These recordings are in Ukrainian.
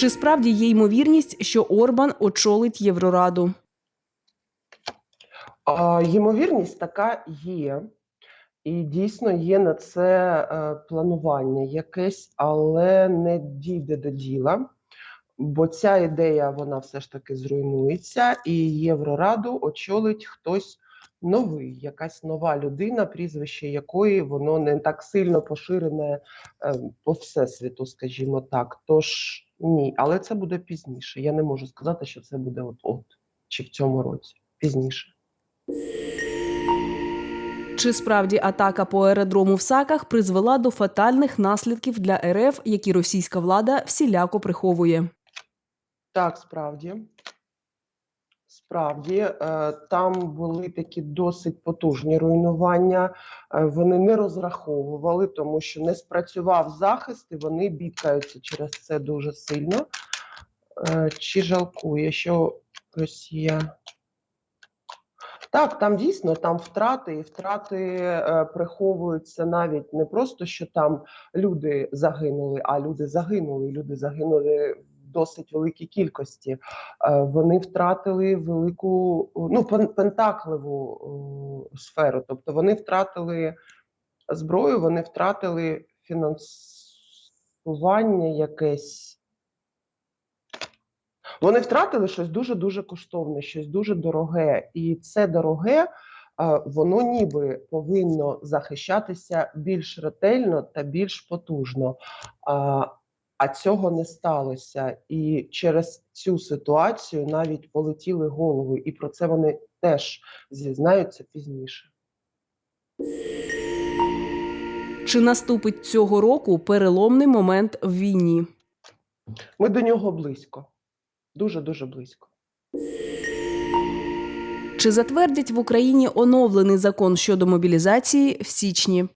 Чи справді є ймовірність, що Орбан очолить Єврораду? А, Ймовірність така є, і дійсно є на це е, планування якесь, але не дійде до діла, бо ця ідея вона все ж таки зруйнується, і Єврораду очолить хтось новий, якась нова людина, прізвище якої воно не так сильно поширене е, по всесвіту, скажімо так. Тож ні, але це буде пізніше. Я не можу сказати, що це буде от-от чи в цьому році. Пізніше. Чи справді атака по аеродрому в Саках призвела до фатальних наслідків для РФ, які російська влада всіляко приховує? Так, справді. Справді, е, там були такі досить потужні руйнування. Е, Вони не розраховували, тому що не спрацював захист, і вони бідкаються через це дуже сильно. Е, Чи жалкує, що Росія. Так, там дійсно там втрати, і втрати приховуються навіть не просто, що там люди загинули, а люди загинули. Люди загинули досить великій кількості. Е, вони втратили велику ну пен- пентакливу е, сферу. Тобто вони втратили зброю, вони втратили фінансування якесь. Вони втратили щось дуже дуже коштовне, щось дуже дороге, і це дороге. е, Воно ніби повинно захищатися більш ретельно та більш потужно. А, цього не сталося. І через цю ситуацію навіть полетіли голови, і про це вони теж зізнаються пізніше. Чи наступить цього року переломний момент в війні? Ми до нього близько, дуже дуже близько. Чи затвердять в Україні оновлений закон щодо мобілізації в січні?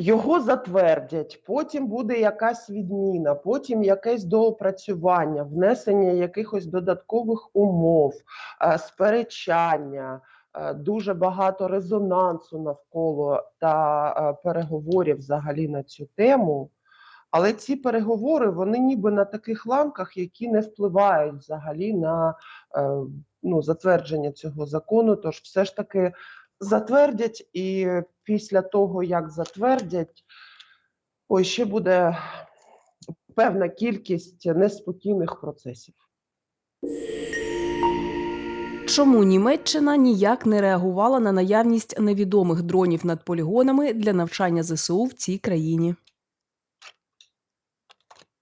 Його затвердять, потім буде якась відміна, потім якесь доопрацювання, внесення якихось додаткових умов, е, сперечання, е, дуже багато резонансу навколо та е, переговорів взагалі на цю тему. Але ці переговори вони ніби на таких ланках, які не впливають взагалі на ну, затвердження цього закону. Тож все ж таки затвердять, і після того, як затвердять, ой, ще буде певна кількість неспокійних процесів. Чому Німеччина ніяк не реагувала на наявність невідомих дронів над полігонами для навчання ЗСУ в цій країні?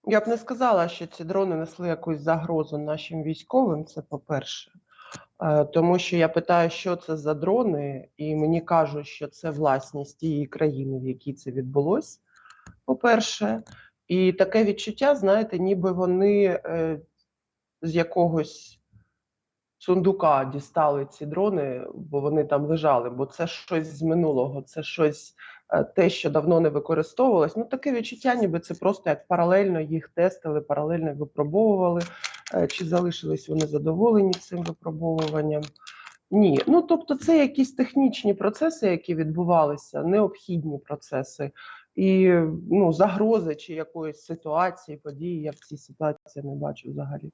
Я б не сказала, що ці дрони несли якусь загрозу нашим військовим. Це по-перше. Е, Тому що я питаю, що це за дрони, і мені кажуть, що це власність тієї країни, в якій це відбулось. По-перше, і таке відчуття, знаєте, ніби вони е, з якогось сундука дістали ці дрони, бо вони там лежали, бо це щось з минулого, це щось е, те, що давно не використовувалось. Ну таке відчуття, ніби це просто як паралельно їх тестили, паралельно випробовували. Е, Чи залишились вони задоволені цим випробовуванням? Ні, ну тобто, це якісь технічні процеси, які відбувалися, необхідні процеси, і ну загрози чи якоїсь ситуації, події я в цій ситуації не бачу взагалі.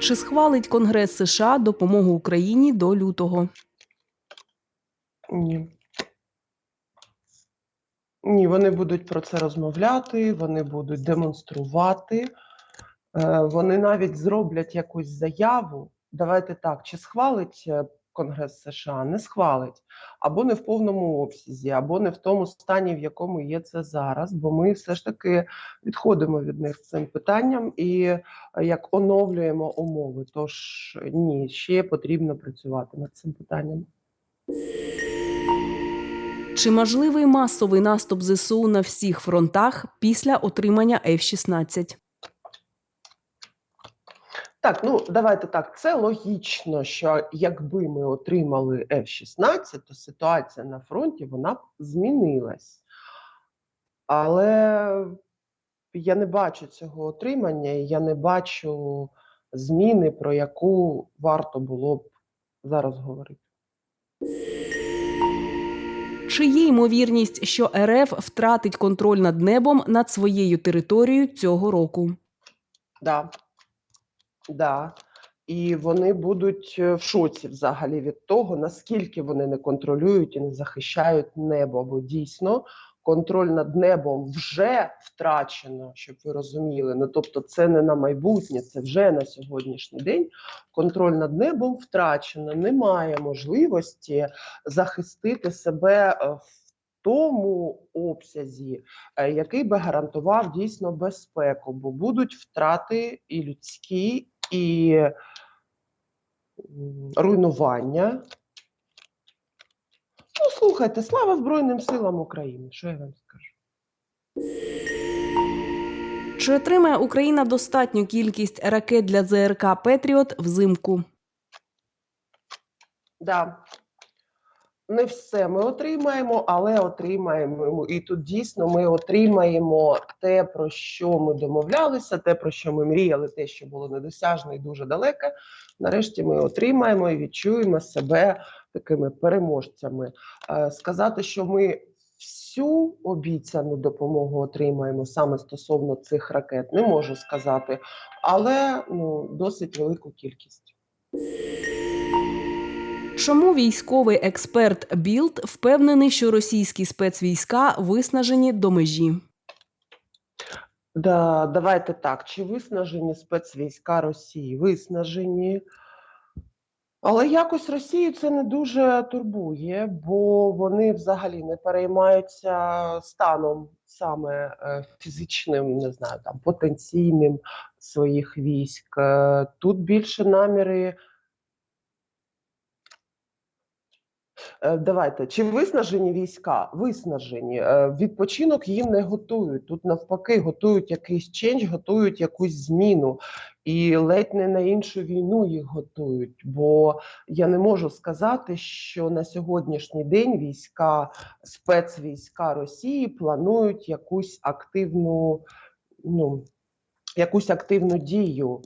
Чи схвалить Конгрес США допомогу Україні до лютого? Ні. Ні, вони будуть про це розмовляти, вони будуть демонструвати, е, вони навіть зроблять якусь заяву. Давайте так, чи схвалить е, Конгрес США? Не схвалить, або не в повному обсязі, або не в тому стані, в якому є це зараз. Бо ми все ж таки відходимо від них цим питанням і як оновлюємо умови. Тож ні, ще потрібно працювати над цим питанням. Чи можливий масовий наступ ЗСУ на всіх фронтах після отримання F-16? Так, ну давайте так. Це логічно, що якби ми отримали F-16, то ситуація на фронті вона б змінилась. Але я не бачу цього отримання, я не бачу зміни, про яку варто було б зараз говорити. Чи є ймовірність, що РФ втратить контроль над небом над своєю територією цього року? Да. Да. І вони будуть е, в шоці взагалі від того, наскільки вони не контролюють і не захищають небо. Бо дійсно контроль над небом вже втрачено, щоб ви розуміли. Ну тобто, це не на майбутнє, це вже на сьогоднішній день. Контроль над небом втрачено. Немає можливості захистити себе е, в тому обсязі, е, який би гарантував дійсно безпеку, бо будуть втрати і людські, і руйнування. Ну, слухайте, слава Збройним силам України. Що я вам скажу? Чи отримає Україна достатню кількість ракет для ЗРК Петріот взимку? Да. Не все ми отримаємо, але отримаємо. І тут дійсно ми отримаємо те, про що ми домовлялися, те, про що ми мріяли, те, що було недосяжне і дуже далеке. Нарешті ми отримаємо і відчуємо себе такими переможцями. Е, Сказати, що ми всю обіцяну допомогу отримаємо саме стосовно цих ракет, не можу сказати, але ну, досить велику кількість. Чому військовий експерт Білд впевнений, що російські спецвійська виснажені до межі? Да, давайте так. Чи виснажені спецвійська Росії? Виснажені. Але якось Росію це не дуже турбує, бо вони взагалі не переймаються станом саме е, фізичним, не знаю, там потенційним своїх військ. Е, Тут більше наміри. Е, Давайте, чи виснажені війська? Виснажені. Е, Відпочинок їм не готують. Тут навпаки готують якийсь чендж, готують якусь зміну. І ледь не на іншу війну їх готують. Бо я не можу сказати, що на сьогоднішній день війська, спецвійська Росії планують якусь активну, ну, якусь активну дію.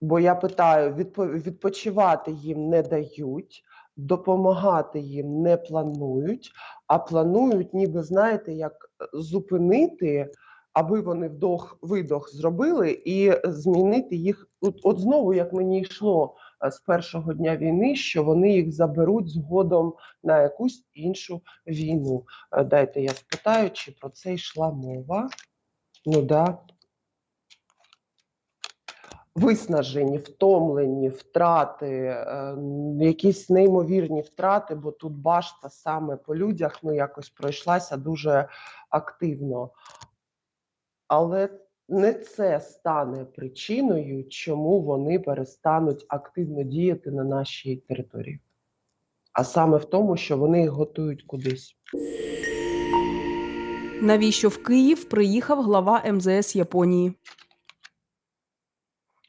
Бо я питаю, відпо- відпочивати їм не дають, допомагати їм не планують, а планують, ніби знаєте, як е, зупинити, аби вони вдох видох зробили, і змінити їх. От, от знову, як мені йшло е, з першого дня війни, що вони їх заберуть згодом на якусь іншу війну. Е, Дайте я спитаю, чи про це йшла мова. Ну да. Виснажені, втомлені, втрати, е, якісь неймовірні втрати, бо тут башта саме по людях ну якось пройшлася дуже активно. Але не це стане причиною, чому вони перестануть активно діяти на нашій території. А саме в тому, що вони їх готують кудись. Навіщо в Київ приїхав глава МЗС Японії?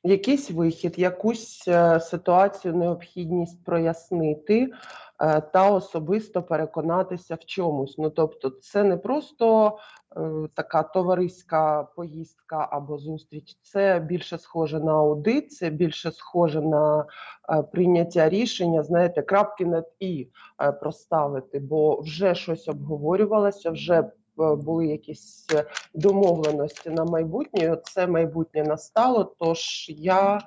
Якийсь вихід, якусь е, ситуацію, необхідність прояснити е, та особисто переконатися в чомусь. Ну тобто, це не просто е, така товариська поїздка або зустріч, це більше схоже на аудит, це більше схоже на прийняття рішення. Знаєте, крапки над і проставити, бо вже щось обговорювалося, вже були якісь е, домовленості на майбутнє. Це майбутнє настало. Тож я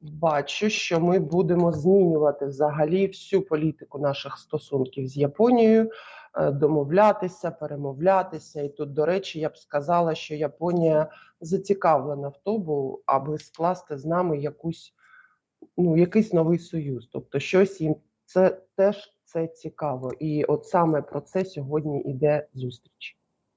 бачу, що ми будемо змінювати взагалі всю політику наших стосунків з Японією, е, домовлятися, перемовлятися. І тут, до речі, я б сказала, що Японія зацікавлена в тому, аби скласти з нами якусь ну, якийсь новий союз. Тобто, щось їм це теж це цікаво. І от саме про це сьогодні іде зустріч.